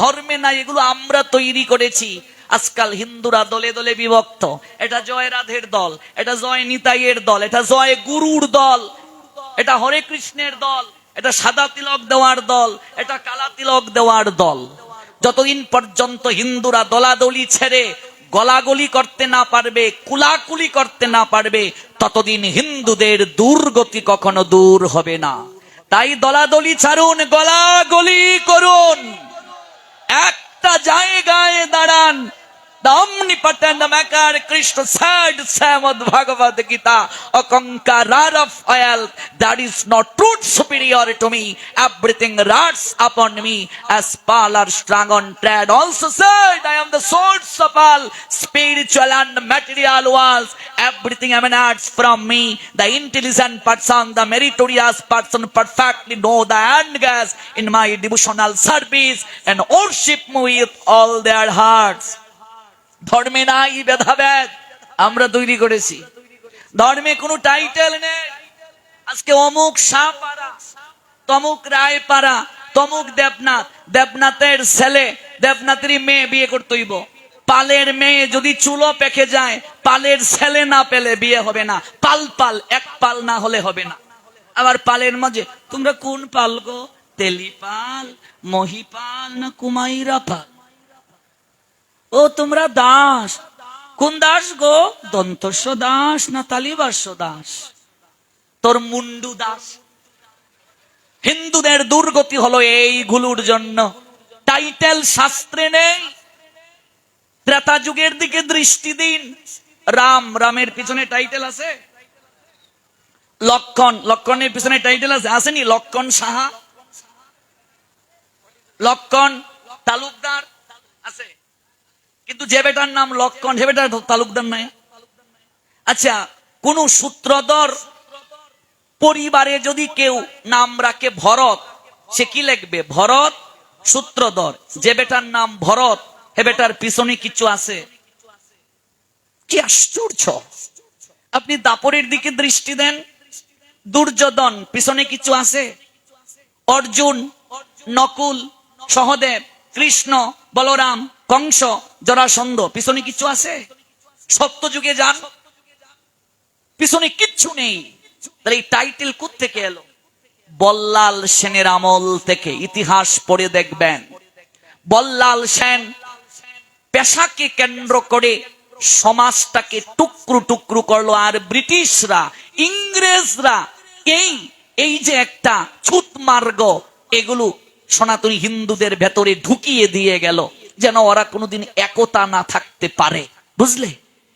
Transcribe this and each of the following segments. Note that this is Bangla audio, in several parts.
ধর্মে নাই, এগুলো আমরা তৈরি করেছি। আজকাল হিন্দুরা দলে দলে বিভক্ত। এটা জয় রাধের দল, এটা জয় নিতাইয়ের দল, এটা জয় গুরুর দল, এটা হরে কৃষ্ণের দল, এটা সাদা তিলক দেওয়ার দল, এটা কালা তিলক দেওয়ার দল। যতদিন পর্যন্ত হিন্দুরা দলাদলি ছেড়ে গলাগলি করতে না পারবে, কুলাকুলি করতে না পারবে, ততদিন হিন্দুদের দুর্গতি কখনো দূর হবে না। তাই দলাদলি ছাড়ুন, গলাগলি করুন। একটা জায়গায় দাঁড়ান। The omnipotent Maker Krishna said, Samad Bhagavad Gita, a conqueror of oil, that is not truth superior to me. Everything ruts upon me as Paul or strong on tread. Also said, I am the source of all spiritual and material worlds. Everything emanates from me. The intelligent person, the meritorious person perfectly know the end in my devotional service and worship me with all their hearts. ধর্মে নাই ভেদাভেদ। আমরা তৈরি করেছি। ধর্মে কোনো টাইটেল নেই। আজকে অমুক শাহ তমুক রায় পাড়া তমুক দেবনাথ, দেবনাথের ছেলে, দেবনাথেরই মেয়ে বিয়ে করতে হইব। পালের মেয়ে যদি চুলো পেকে যায়, পালের ছেলে না পেলে বিয়ে হবে না। পাল পাল, এক পাল না হলে হবে না। আবার পালের মাঝে, তোমরা কোন পাল গো? তেলি পাল মহিপাল না কুমাইরা পাল? ও তোমরা দাস, কোন দাস গো? দন্তস্ব দাস না তালিবাস্য দাস? তোর মুন্ডু দাস। হিন্দুদের দুর্গতি হলো এইগুলোর জন্য। টাইটেল শাস্ত্রে নেই। ত্রেতা যুগের দিকে দৃষ্টি দিন। রাম, রামের পিছনে টাইটেল আছে। লক্ষণ, লক্ষণের পিছনে টাইটেল আছে। আসেনি? লক্ষণ সাহা। লক্ষণ তালুকদার আছে। কিন্তু যে বেটার নাম লক্ষণ, সে বেটার তালুকদার নাই। আচ্ছা কোন সূত্রধর পরিবারে যদি কেউ নাম রাখে ভরত, সে কি লিখবে? ভরত সূত্রধর। যে বেটার নাম ভরত হে বেটার পিছনে কিছু আছে। কি আশ্চর্য। আপনি দাপরের দিকে দৃষ্টি দেন, দুর্যোধন, পিছনে কিছু আছে? অর্জুন, নকুল, সহদেব, কৃষ্ণ বলরাম, কংস, জরাসন্ধ, পিছনে কিছু আছে? সত্য যুগে যান। পিছনে কিচ্ছু নেই। তাহলে এই টাইটেল থেকে এলো? বল্লাল সেনের আমল থেকে ইতিহাস পড়ে দেখবেন। বল্লাল সেন পেশাকে কেন্দ্র করে সমাজটাকে টুকরু টুকরু করল, আর ব্রিটিশরা, ইংরেজরা, এই এই যে একটা ছুত মার্গ এগুলো সনাতনী হিন্দুদের ভেতরে ঢুকিয়ে দিয়ে গেল যেন ওরা কোনোদিন একতা না থাকতে পারে। বুঝলে?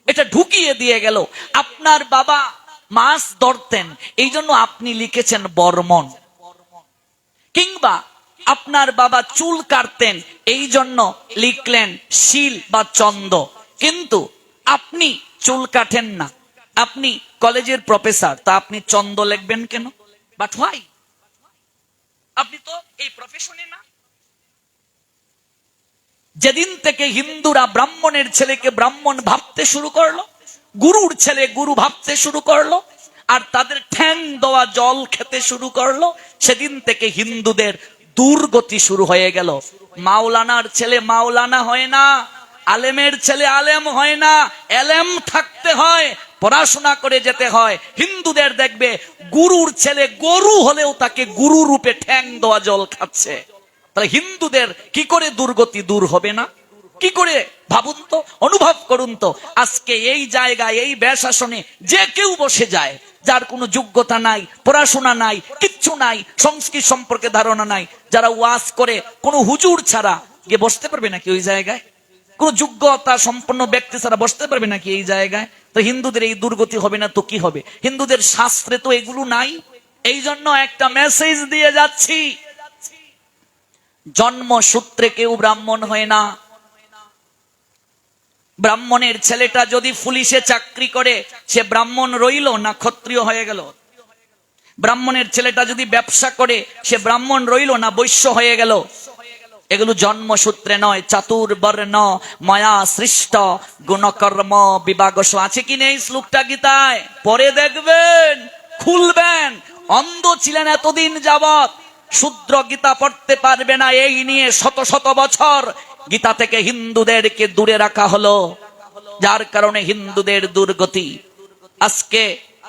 এটা ঢুকিয়ে দিয়ে গেল। আপনার বাবা মাছ ধরতেন এই জন্য আপনি লিখেছেন বর্মন। কিংবা আপনার বাবা চুল কাটতেন এই জন্য লিখলেন শিল বা চন্দ কিন্তু আপনি চুল কাটেন না। আপনি কলেজের প্রফেসর, তা আপনি চন্দ লিখবেন কেন? বাট হোয়াই আপনি তো এই প্রফেশনে না। যেদিন থেকে হিন্দুরা ব্রাহ্মণের ছেলেকে ব্রাহ্মণ ভাবতে শুরু করল, গুরুর ছেলে গুরু ভাবতে শুরু করল, আর তাদের ঠ্যাং দেওয়া জল খেতে শুরু করল, সেদিন থেকে হিন্দুদের দুর্গতি শুরু হয়ে গেল। মাওলানার ছেলে মাওলানা হয় না, আলেমের ছেলে আলেম হয় না, এলেম থাকতে হয় পড়াশোনা করে যেতে হয়, হিন্দুদের দেখবে গুরুর ছেলে গরু হলেও তাকে গুরু রূপে ঠ্যাং দেওয়া জল খাচ্ছে। তাহলে হিন্দুদের কি করে দুর্গতি দূর হবে না? কি করে? ভাবুন তো, অনুভব করুন তো, আজকে এই জায়গায়, এই ব্যাশাসনে যে কেউ বসে যায়, যার কোনো যোগ্যতা নাই, পড়াশোনা নাই, কিচ্ছু নাই, সংস্কৃত সম্পর্কে ধারণা নাই, যারা ওয়াজ করে, কোনো হুজুর ছাড়া গিয়ে বসতে পারবে নাকি ওই জায়গায়? কোন যোগ্যতা সম্পন্ন ব্যক্তি ছাড়া বসতে পারবে নাকি এই জায়গায়? তো হিন্দুদের এই দুর্গতি হবে না তো কি হবে? হিন্দুদের শাস্ত্রে তো এগুলো নাই। এই জন্য একটা মেসেজ দিয়ে যাচ্ছি। জন্ম সূত্রে কেউ ব্রাহ্মণ হয় না। ব্রাহ্মণের ছেলেটা যদি পুলিশে চাকরি করে, সে ব্রাহ্মণ রইল না ক্ষত্রিয় হয়ে গেল? ব্রাহ্মণের ছেলেটা যদি ব্যবসা করে, সে ব্রাহ্মণ রইল না বৈশ্য হয়ে গেল? এগুলো জন্মসূত্রে নয় চাতুর বর্ণ মায়া সৃষ্ট গুণকর্ম বিভাগস আছে কি নেই শ্লোকটা গীতায়? পরে দেখবেন, খুলবেন, অন্ধ ছিলেন এতদিন যাবত শূদ্র গীতা পড়তে পারবে না এই নিয়ে শত শত বছর। গীতা থেকে হিন্দুদেরকে দূরে রাখা হলো, যার কারণে হিন্দুদের দুর্গতি। আজকে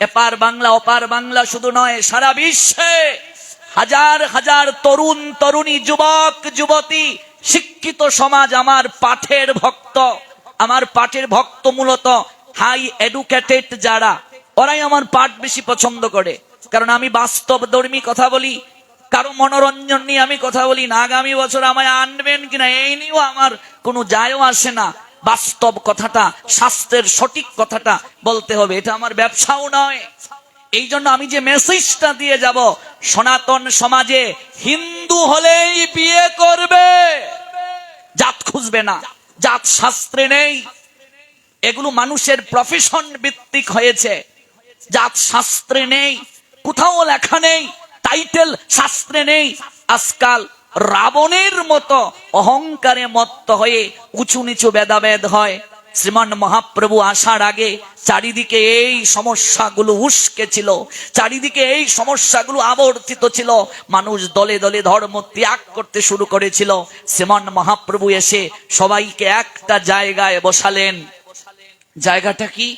এপার বাংলা অপার বাংলা শুধু নয়, সারা বিশ্বে হাজার হাজার তরুণ তরুণী, যুবক, যুবতী, শিক্ষিত সমাজ আমার পাঠের ভক্ত। আমার পাঠের ভক্ত মূলত হাই এডুকেটেড যারা, ওরাই আমার পাঠ বেশি পছন্দ করে। কারণ আমি বাস্তব ধর্মী কথা বলি, কারও মনোরঞ্জন নিয়ে আমি কথা বলি, না আগামী বছর আমায় আনবেন কিনা, এই নিয়েও আমার কোনো যায়ও আসে না। বাস্তব কথাটা স্বাস্থ্যের সঠিক কথাটা বলতে হবে, এটা আমার ব্যবসাও নয়। এই জন্য আমি যে মেসেজটা দিয়ে যাব সনাতন সমাজে হিন্দু হলেই বিয়ে করবে। জাত খুঁজবে না, জাত শাস্ত্রে নেই। এগুলো মানুষের প্রফেশন ভিত্তিক হয়েছে। জাত শাস্ত্রে নেই, কোথাও লেখা নেই টাইটেল শাস্ত্রে নেই। আজকাল রাবণের মতো অহংকারে মত্ত হয়ে উঁচু নিচু ভেদাভেদ হয়। শ্রীমান মহাপ্রভু আসার আগে চারিদিকে এই সমস্যাগুলো উস্কে চারিদিকে এই সমস্যাগুলো আবর্তিত ছিল। মানুষ দলে দলে ধর্ম ত্যাগ করতে শুরু করেছিল। শ্রীমান মহাপ্রভু এসে সবাইকে একটা জায়গায় বসালেন। জায়গাটা কি?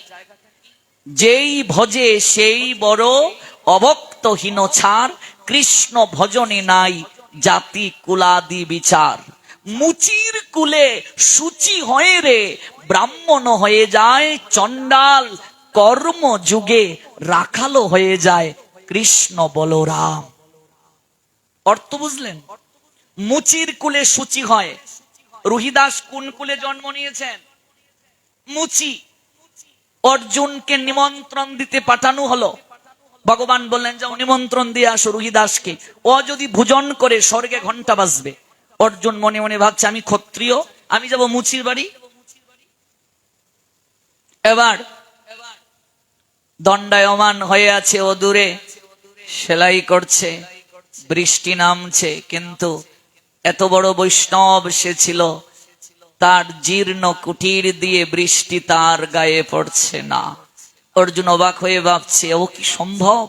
যেই ভজে সেই বড় অভক্তহীন ছাড়, কৃষ্ণ ভজনে নাই জাতি কুলাদি বিচার। মুচির কুলে সূচি হয়ে রে ব্রাহ্মণ হয়ে যায়, চণ্ডাল কর্ম যুগে রাখালো হয়ে যায়। কৃষ্ণ বলরাম। অর্থ বুঝলেন? মুচির কুলে সূচি হয়। রুহিদাস কোন কুলে জন্ম নিয়েছেন? মুচি। অর্জুনকে নিমন্ত্রণ দিতে পাঠানো হলো। ভগবান বললেন, যাও, নিমন্ত্রণ দিয়ে আসো রুহিদাসকে। ও যদি ভোজন করে, স্বর্গে ঘণ্টা বাজবে। অর্জুন মনে মনে ভাবছে, আমি ক্ষত্রিয়, আমি যাব মুচির বাড়ি? এবার দণ্ডায়মান হয়ে আছে ও দূরে। সেলাই করছে, বৃষ্টি নামছে, কিন্তু এত বড় বৈষ্ণব সে ছিল। তার জীর্ণ কুটির দিয়ে বৃষ্টি তার গায়ে পড়ছে না। অর্জুন অবাক হয়ে ভাবছে, ও কি সম্ভব?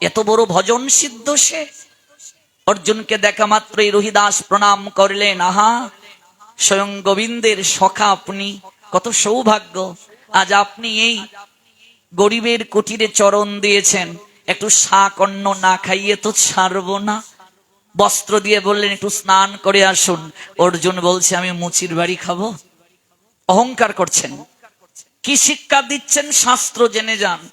এত বড় ভজন সিদ্ধ সে? অর্জুনকে দেখা মাত্রই রোহিদাস প্রণাম করলেন, আহা, স্বয়ং গোবিন্দের সখা আপনি, কত সৌভাগ্য। আজ আপনি এই গরিবের কুটিরে চরণ দিয়েছেন। একটু শাক অন্ন না খাইয়ে তো ছাড়বো না। বস্ত্র দিয়ে বললেন, একটু স্নান করে আসুন। অর্জুন বলছে, আমি মুচির বাড়ি খাব। অহংকার করছেন। কি শিক্ষা দিচ্ছেন শাস্ত্র জেনে যান।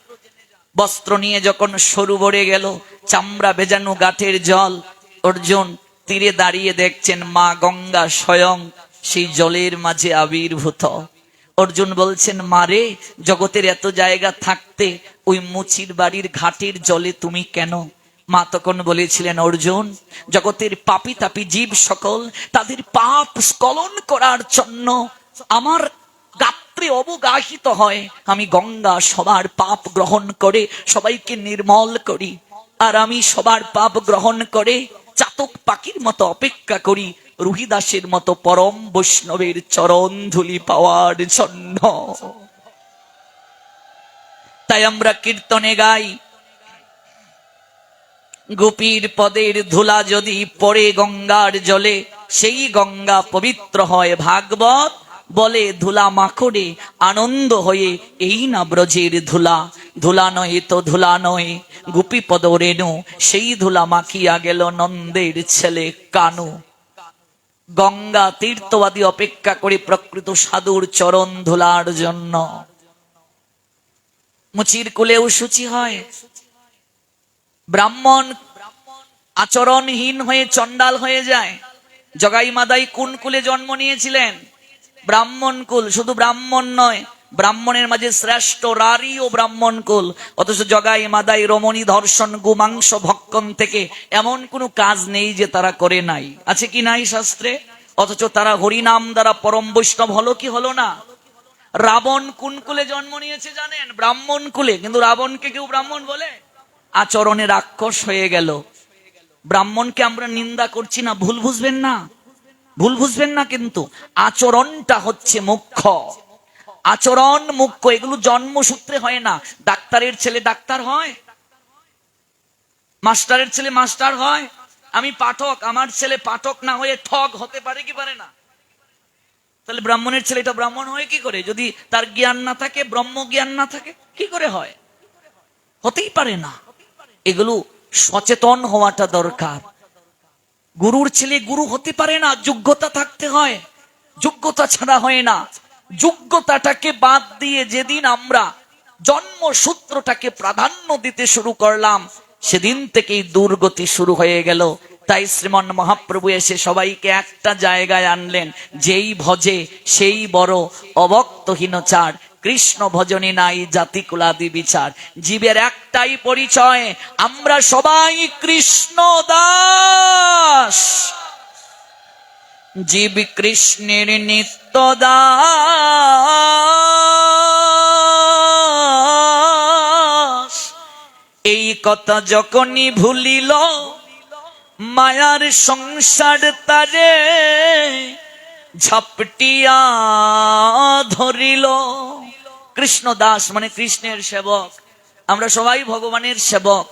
বস্ত্র নিয়ে যখন সরু বড়ে গেল, চামড়া ভেজানো গাঠের জল। অর্জুন তীরে দাঁড়িয়ে দেখছেন মা গঙ্গা স্বয়ং সেই জলের মাঝে আবির্ভূত। অর্জুন বলছেন মারে জগতের এত জায়গা থাকতে ওই মুচির বাড়ির ঘাটের জলে তুমি কেন? মা তখন বলেছিলেন, অর্জুন, জগতের পাপি তাপি জীব সকল তাদের পাপ স্কলন করার জন্য আমার গাত্রে অবগাহিত হয়। আমি গঙ্গা সবার পাপ গ্রহণ করে সবাইকে নির্মল করি। আর আমি সবার পাপ গ্রহণ করে চাতক পাখির মতো অপেক্ষা করি। রুহিদাসের মতো পরম বৈষ্ণবের চরণ ধুলি পাওয়ার জন্য। তাই আমরা কীর্তনে গাই। গোপীর পদের ধুলা যদি পড়ে গঙ্গার জলে, সেই গঙ্গা পবিত্র হয় ভাগবত। বলে ধুলা মাখড়ে আনন্দ হয়ে এই না ব্রজের ধুলা। ধুলা নয় তো ধুলা নয় গোপী পদ রেণু, সেই ধুলা মাখিয়া গেল নন্দের ছেলে কানু। গঙ্গা তীর্থবাদী অপেক্ষা করে প্রকৃত সাধুর চরণ ধোলার জন্য। মুচির কুলেও সূচি হয়। ব্রাহ্মণ আচরণহীন হয়ে চণ্ডাল হয়ে যায়। জগাই মাদাই কোন কুলে জন্ম নিয়েছিলেন? ব্রাহ্মণ কুল, শুধু ব্রাহ্মণ নয় ব্রাহ্মণের মাঝে শ্রেষ্ঠ রারি ও ব্রাহ্মণ কুল। অথচ জগাই, মাদাই, রমণী, ধর্ষণ, গুমাংস, ভক্ষণ থেকে এমন কোনো কাজ নেই যে তারা করে নাই। আছে কি নাই শাস্ত্রে? অথচ তারা হরিনাম দ্বারা পরম বৈষ্ণব হলো কি হলো না? রাবণ কোন কুলে জন্ম নিয়েছে জানেন? ব্রাহ্মণ কুলে। কিন্তু রাবণকে কেউ ব্রাহ্মণ বলে? আচরণে রাক্ষস হয়ে গেল। ব্রাহ্মণকে আমরা নিন্দা করছি না, ভুল বুঝবেন না? ভুল বুঝবেন না কিন্তু আচরণটা হচ্ছে মুখ্য। আচরণ মুখ্য এগুলো জন্মসূত্রে হয় না। ডাক্তারের ছেলে ডাক্তার হয়। মাস্টারের ছেলে মাস্টার হয়। আমি পাঠক, আমার ছেলে পাঠক না হয়ে ঠগ হতে পারে কি পারে না? তাহলে ব্রাহ্মণের ছেলেটা ব্রাহ্মণ হয় কি করে? যদি তার জ্ঞান না থাকে ব্রহ্ম জ্ঞান না থাকে, কি করে হয়? হতেই পারে না। এগুলো সচেতন হওয়াটা দরকার। গুরুর ছেলে গুরু হতে পারে না, যোগ্যতা থাকতে হয়। যোগ্যতা ছাড়া হয় না। যোগ্যতাটাকে বাদ দিয়ে যেদিন আমরা জন্মসূত্রটাকে প্রাধান্য দিতে শুরু করলাম, সেদিন থেকেই দুর্গতি শুরু হয়ে গেল। তাই শ্রীমন মহাপ্রভু এসে সবাইকে একটা জায়গায় আনলেন, যেই ভজে সেই বড় অবক্তহীন অবক্তহীনচার কৃষ্ণ ভজনী নাই জাতি কুলাদি বিচার। জীবের একটাই পরিচয়, আমরা সবাই কৃষ্ণ দাস। জীব কৃষ্ণের নিত্য দাস এই কথা যখনই ভুলিল, মায়ার সংসার তারে ঝাপটিয়া ধরিল। কৃষ্ণ দাস মানে কৃষ্ণের সেবক। আমরা সবাই ভগবানের সেবক।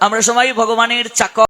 আমরা সবাই ভগবানের চাকর।